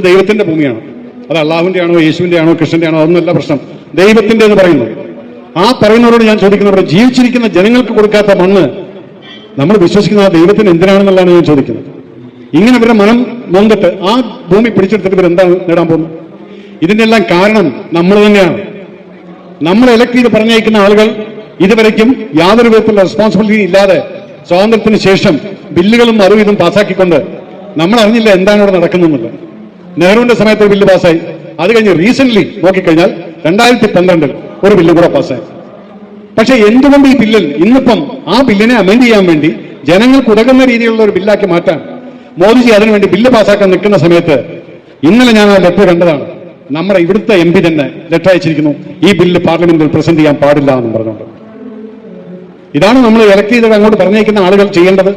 ദൈവത്തിന്റെ ഭൂമിയാണ്. അത് അള്ളാഹുവിന്റെ ആണോ യേശുവിന്റെ ആണോ കൃഷ്ണന്റെ ആണോ അതൊന്നുമല്ല പ്രശ്നം. ദൈവത്തിന്റെ എന്ന് പറയുന്നു ആ പറയുന്നവരോട് ഞാൻ ചോദിക്കുന്നത് ജീവിച്ചിരിക്കുന്ന ജനങ്ങൾക്ക് കൊടുക്കാത്ത മണ്ണ് നമ്മൾ വിശ്വസിക്കുന്ന ആ ദൈവത്തിന് എന്തിനാണെന്നുള്ളതാണ് ഞാൻ ചോദിക്കുന്നത്. ഇങ്ങനെ ഇവരുടെ മനം നൊന്തിട്ട് ആ ഭൂമി പിടിച്ചെടുത്തിട്ട് ഇവരെന്താണ് നേടാൻ പോകുന്നത്? ഇതിന്റെ എല്ലാം കാരണം നമ്മൾ തന്നെയാണ്. നമ്മൾ ഇലക്ട് ചെയ്ത് പറഞ്ഞയക്കുന്ന ആളുകൾ ഇതുവരയ്ക്കും യാതൊരു വിധത്തിലുള്ള റെസ്പോൺസിബിലിറ്റി ഇല്ലാതെ സ്വാതന്ത്ര്യത്തിന് ശേഷം ബില്ലുകളും അറിവിതും പാസ്സാക്കിക്കൊണ്ട് നമ്മൾ അറിഞ്ഞില്ല എന്താണ് ഇവിടെ നടക്കുന്നെന്നുള്ളത് നെഹ്റുവിന്റെ സമയത്ത് ബില്ല് പാസ്സായി. അത് കഴിഞ്ഞ് റീസെന്റ് നോക്കിക്കഴിഞ്ഞാൽ രണ്ടായിരത്തി പന്ത്രണ്ടിൽ ഒരു ബില്ല് കൂടെ പാസ്സായി. പക്ഷെ എന്തുകൊണ്ട് ഈ ബില്ലിൽ ഇന്നിപ്പം ആ ബില്ലിനെ അമെൻഡ് ചെയ്യാൻ വേണ്ടി ജനങ്ങൾക്ക് ഉതകുന്ന രീതിയിലുള്ള ഒരു ബില്ലാക്കി മാറ്റാൻ മോദിജി അതിനുവേണ്ടി ബില്ല് പാസ്സാക്കാൻ നിൽക്കുന്ന സമയത്ത് ഇന്നലെ ഞാൻ ആ ലെറ്റർ കണ്ടതാണ്. നമ്മുടെ ഇവിടുത്തെ എം പി തന്നെ ലെറ്റർ അയച്ചിരിക്കുന്നു ഈ ബില്ല് പാർലമെന്റിൽ പ്രസന്റ് ചെയ്യാൻ പാടില്ല എന്ന് പറഞ്ഞുകൊണ്ട്. ഇതാണ് നമ്മൾ ഇലക്ട് ചെയ്തത് അങ്ങോട്ട് പറഞ്ഞേക്കുന്ന ആളുകൾ ചെയ്യേണ്ടത്.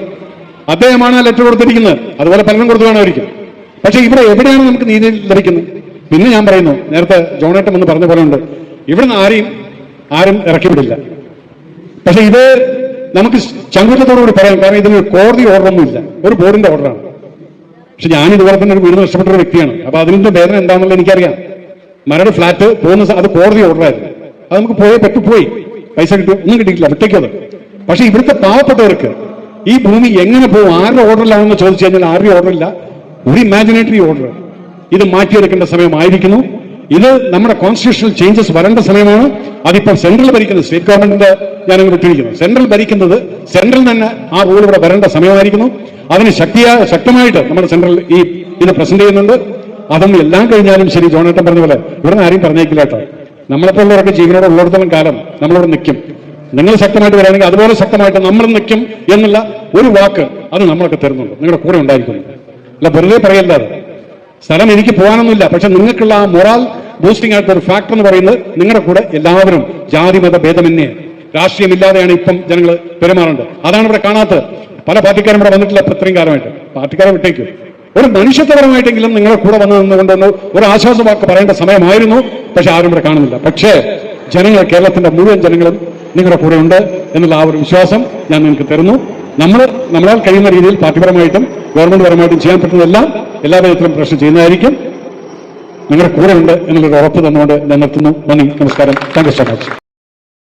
അദ്ദേഹമാണ് ആ ലെറ്റർ കൊടുത്തിരിക്കുന്നത്. അതുപോലെ പലരും കൊടുത്തു കാണുമായിരിക്കും. പക്ഷെ ഇവിടെ എവിടെയാണ് നമുക്ക് നീതി ലഭിക്കുന്നത്? പിന്നെ ഞാൻ പറയുന്നു നേരത്തെ ജോണേട്ടം എന്ന് പറഞ്ഞ പോലെ ഉണ്ട് ഇവിടുന്ന് ആരെയും ആരും ഇറക്കി വിടില്ല പക്ഷെ ഇത് നമുക്ക് ചങ്കൂറ്റത്തോടുകൂടി പറയാം കാരണം ഇതിന് കോടതി ഓർഡറൊന്നും ഇല്ല ഒരു ബോർഡിന്റെ ഓർഡറാണ് പക്ഷെ ഞാൻ ഇതുപോലെ തന്നെ ഒരു വീട് നഷ്ടപ്പെട്ട ഒരു വ്യക്തിയാണ് അപ്പൊ അതിന്റെ വേദന എന്താണെന്നുള്ളത് എനിക്കറിയാം. മരട് ഫ്ലാറ്റ് പോകുന്ന അത് കോടതി ഓർഡറായിരുന്നു അത് നമുക്ക് പോയേ പോയി പൈസ കിട്ടും ഒന്നും കിട്ടിയിട്ടില്ല വിട്ടേക്കത് പക്ഷെ ഇവിടുത്തെ പാവപ്പെട്ടവർക്ക് ഈ ഭൂമി എങ്ങനെ പോകും ആരുടെ ഓർഡറിലാണെന്ന് ചോദിച്ചു കഴിഞ്ഞാൽ ആരുടെ ഓർഡറില്ല ഒരു ഇമാജിനേറ്ററി ഓർഡർ ഇത് മാറ്റിയെടുക്കേണ്ട സമയമായിരിക്കുന്നു. ഇത് നമ്മുടെ കോൺസ്റ്റിറ്റ്യൂഷണൽ ചേഞ്ചസ് വരേണ്ട സമയമാണ്. അതിപ്പോൾ സെൻട്രൽ ഭരിക്കുന്നത് സ്റ്റേറ്റ് ഗവൺമെന്റിന്റെ ഞാനങ്ങ് വിട്ടിരിക്കുന്നു സെൻട്രൽ ഭരിക്കുന്നത് സെൻട്രൽ തന്നെ ആ റൂൾ ഇവിടെ വരേണ്ട സമയമായിരിക്കുന്നു. അതിന് ശക്തിയാ ശക്തമായിട്ട് നമ്മുടെ സെൻട്രൽ ഈ ഇത് പ്രസന്റ് ചെയ്യുന്നുണ്ട്. അതൊന്നും എല്ലാം കഴിഞ്ഞാലും ശരി ജോണേട്ടൻ പറഞ്ഞ പോലെ. ഇവിടുന്ന് ആരെയും പറഞ്ഞേക്കില്ല കേട്ടോ. നമ്മളെപ്പോലുള്ളവരൊക്കെ ജീവനോടെ ഉള്ളിടത്തോളം കാലം നമ്മളിവിടെ നിൽക്കും നിങ്ങൾ ശക്തമായിട്ട് വരാണെങ്കിൽ അതുപോലെ ശക്തമായിട്ട് നമ്മൾ നിൽക്കും എന്നുള്ള ഒരു വാക്ക് അത് നമ്മളൊക്കെ തരുന്നുണ്ട്. നിങ്ങളുടെ കൂടെ ഉണ്ടായിരിക്കുന്നു. അല്ല വെറുതെ പറയല്ലാതെ സ്ഥലം എനിക്ക് പോകാനൊന്നുമില്ല. പക്ഷെ നിങ്ങൾക്കുള്ള ആ മൊറാൽ ബൂസ്റ്റിംഗ് ആയിട്ടുള്ള ഒരു ഫാക്ടർ എന്ന് പറയുന്നത് നിങ്ങളുടെ കൂടെ എല്ലാവരും ജാതി മത ഭേദമന്യേ രാഷ്ട്രീയമില്ലാതെയാണ് ഇപ്പം ജനങ്ങൾ പെരുമാറേണ്ടത് അതാണ് ഇവിടെ കാണാത്തത്. പല പാർട്ടിക്കാരും ഇവിടെ വന്നിട്ടില്ല ഇത്രയും കാലമായിട്ട്. പാർട്ടിക്കാരെ വിട്ടേക്കും. ഒരു മനുഷ്യത്വപരമായിട്ടെങ്കിലും നിങ്ങളുടെ കൂടെ വന്നു നിന്നുകൊണ്ടൊന്ന് ഒരു ആശ്വാസ വാക്ക് പറയേണ്ട സമയമായിരുന്നു. പക്ഷെ ആരും ഇവിടെ കാണുന്നില്ല. പക്ഷേ ജനങ്ങൾ കേരളത്തിന്റെ മുഴുവൻ ജനങ്ങളും നിങ്ങളുടെ കൂടെ ഉണ്ട് എന്നുള്ള ആ ഒരു വിശ്വാസം ഞാൻ നിങ്ങൾക്ക് തരുന്നു. നമ്മൾ നമ്മളാൽ കഴിയുന്ന രീതിയിൽ പാർട്ടിപരമായിട്ടും ഗവൺമെന്റ് പരമായിട്ടും ചെയ്യാൻ പറ്റുന്നതെല്ലാം എല്ലാ വിധത്തിലും പ്രശ്നം ചെയ്യുന്നതായിരിക്കും. നിങ്ങളുടെ കൂടെ ഉണ്ട് എന്നുള്ളൊരു ഉറപ്പ് തന്നുകൊണ്ട് ഞാൻ നിർത്തുന്നു. നന്ദി നമസ്കാരം. Thank you so much